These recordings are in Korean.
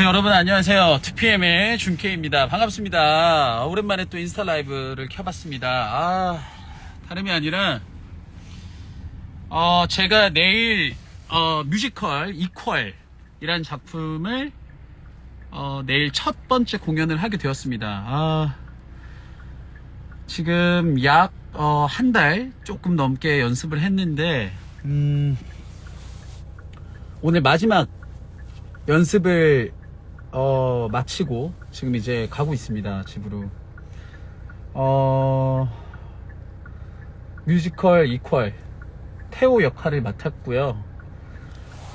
네, 여러분 안녕하세요. 2PM의 준케입니다. 반갑습니다. 오랜만에 또 인스타 라이브를 켜봤습니다. 아, 다름이 아니라, 어, 제가 내일, 어, 뮤지컬 이퀄이란 작품을, 어, 내일 첫 번째 공연을 하게 되었습니다. 아, 지금 약, 어, 한 달 조금 넘게 연습을 했는데, 음, 오늘 마지막 연습을 어, 마치고 지금 이제 가고 있습니다 집으로. 어, 뮤지컬 이퀄 태호 역할을 맡았고요.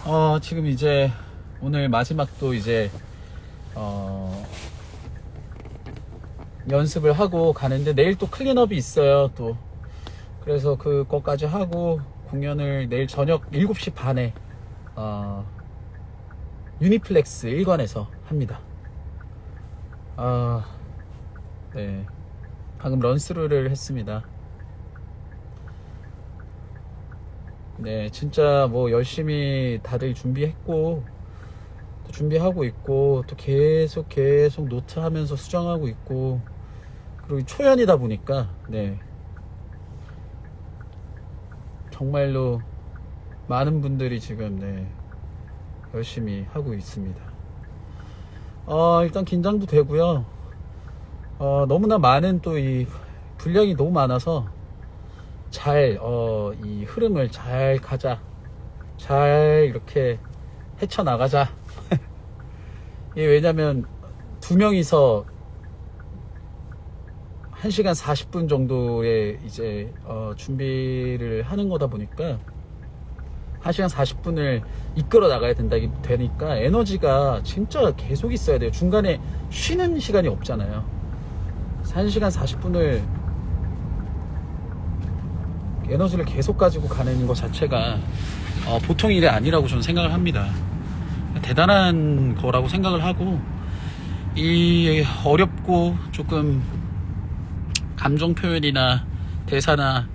어, 지금 이제 오늘 마지막도 이제 어, 연습을 하고 가는데 내일 또 클린업이 있어요 또. 그래서 그것까지 하고 공연을 내일 저녁 7시 반에 어, 유니플렉스 1관에서 합니다. 아, 네. 방금 런스루를 했습니다. 네, 진짜 뭐 열심히 다들 준비했고, 또 준비하고 있고, 또 계속 계속 노트 하면서 수정하고 있고, 그리고 초연이다 보니까, 네. 정말로 많은 분들이 지금, 네. 열심히 하고 있습니다. 어, 일단 긴장도 되고요. 어, 너무나 많은 또 이 분량이 너무 많아서 잘, 어, 이 흐름을 잘 가자. 잘 이렇게 헤쳐나가자. 예, 왜냐면 두 명이서 1시간 40분 정도의 이제 어, 준비를 하는 거다 보니까 1시간 40분을 이끌어 나가야 된다 되니까 에너지가 진짜 계속 있어야 돼요. 중간에 쉬는 시간이 없잖아요. 1시간 40분을 에너지를 계속 가지고 가는 것 자체가 어, 보통 일이 아니라고 저는 생각을 합니다. 대단한 거라고 생각을 하고 이 어렵고 조금 감정 표현이나 대사나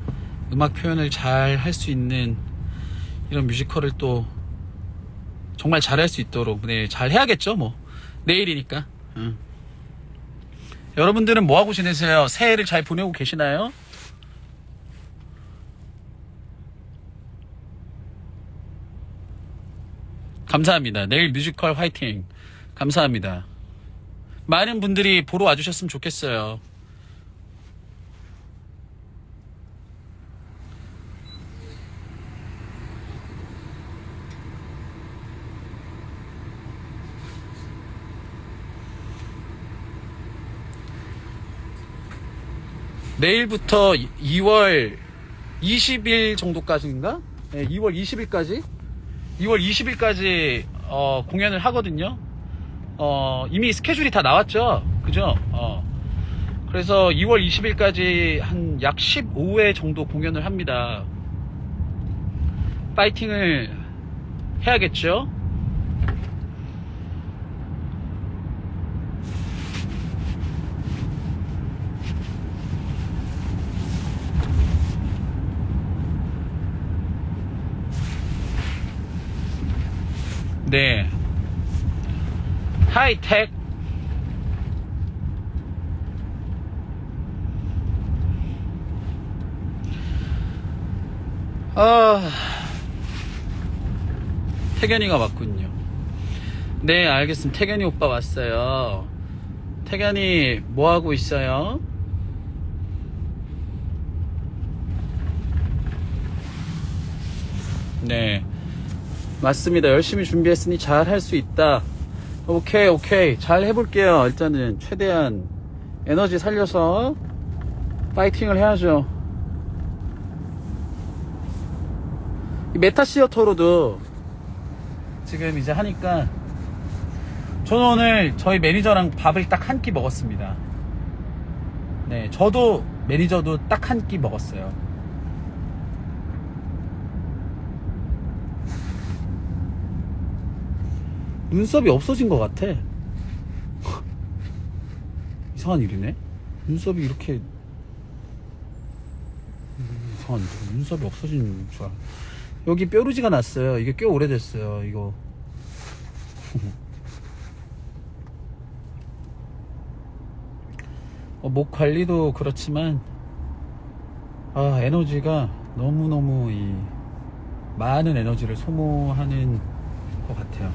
음악 표현을 잘 할 수 있는 이런 뮤지컬을 또 정말 잘할 수 있도록 네, 잘 해야겠죠 뭐 내일이니까 응. 여러분들은 뭐하고 지내세요? 새해를 잘 보내고 계시나요? 감사합니다 내일 뮤지컬 화이팅 감사합니다 많은 분들이 보러 와주셨으면 좋겠어요 내일부터 2월 20일 정도까지인가? 네, 2월 20일까지? 2월 20일까지 어, 공연을 하거든요. 어, 이미 스케줄이 다 나왔죠? 그죠? 어. 그래서 2월 20일까지 한 약 15회 정도 공연을 합니다. 파이팅을 해야겠죠? 네. 하이텍. 아, 태견이가 왔군요. 네, 알겠습니다. 태견이 오빠 왔어요. 태견이 뭐 하고 있어요? 네. 맞습니다. 열심히 준비했으니 잘 할 수 있다. 오케이, 오케이. 잘 해볼게요. 일단은 최대한 에너지 살려서 파이팅을 해야죠. 이 메타 시어터로도 지금 이제 하니까 저는 오늘 저희 매니저랑 밥을 딱 한 끼 먹었습니다. 네, 저도 매니저도 딱 한 끼 먹었어요. 눈썹이 없어진 것 같아. 이상한 일이네. 눈썹이 이렇게 음, 이상한 일. 눈썹이 없어진 줄 알아. 여기 뾰루지가 났어요. 이게 꽤 오래됐어요. 이거. 어, 목 관리도 그렇지만 아 에너지가 너무너무 이 많은 에너지를 소모하는 것 같아요.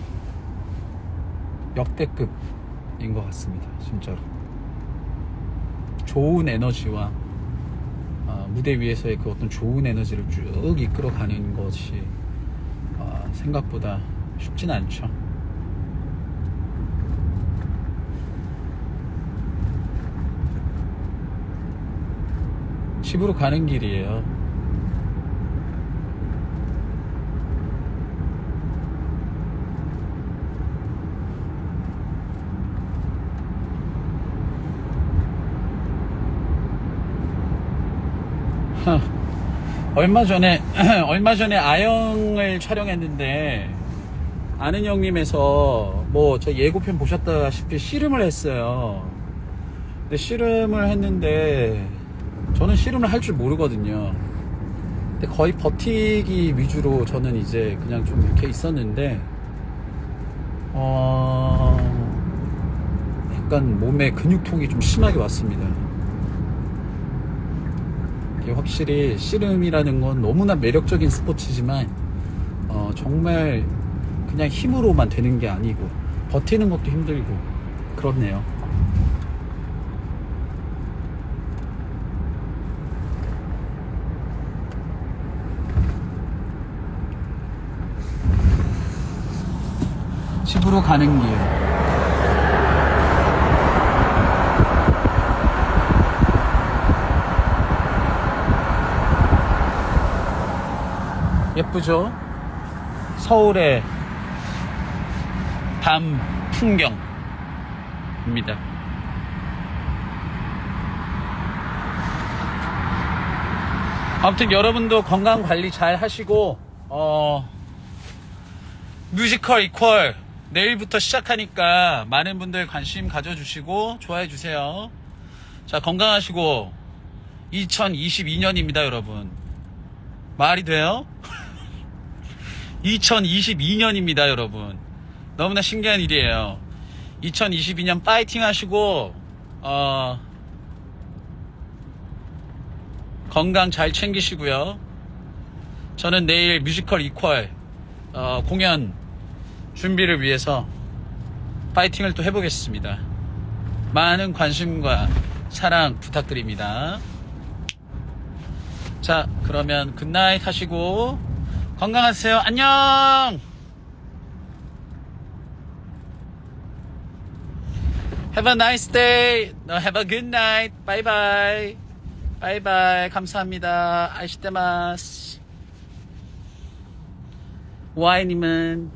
역대급인 것 같습니다. 진짜로. 좋은 에너지와 아, 무대 위에서의 그 어떤 좋은 에너지를 쭉 이끌어가는 것이 아, 생각보다 쉽진 않죠. 집으로 가는 길이에요. 하, 얼마 전에 얼마 전에 아영을 촬영했는데 아는 형님에서 뭐 저 예고편 보셨다시피 씨름을 했어요. 근데 씨름을 했는데 저는 씨름을 할 줄 모르거든요. 근데 거의 버티기 위주로 저는 이제 그냥 좀 이렇게 있었는데 어 약간 몸에 근육통이 좀 심하게 왔습니다. 확실히 씨름이라는 건 너무나 매력적인 스포츠지만 어, 정말 그냥 힘으로만 되는 게 아니고 버티는 것도 힘들고 그렇네요. 집으로 가는 길. 예쁘죠? 서울의 밤 풍경입니다. 아무튼 여러분도 건강 관리 잘 하시고 어 뮤지컬 이퀄 내일부터 시작하니까 많은 분들 관심 가져주시고 좋아해 주세요. 자 건강하시고 2022년입니다 여러분. 말이 돼요? 2022년입니다, 여러분. 너무나 신기한 일이에요. 2022년 파이팅 하시고, 어, 건강 잘 챙기시고요. 저는 내일 뮤지컬 이퀄, 어, 공연 준비를 위해서 파이팅을 또 해보겠습니다. 많은 관심과 사랑 부탁드립니다. 자, 그러면 굿나잇 하시고 건강하세요. 안녕! Have a nice day. No, have a good night. Bye bye. Bye bye. 감사합니다. 아이시테마스. 와이님은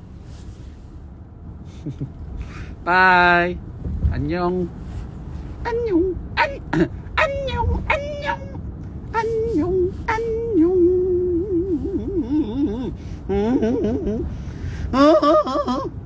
바이. 안녕. 안녕. 안, 안녕. 안녕. 안녕, 안녕. 음, 음, 음, 음. 어, 어, 어.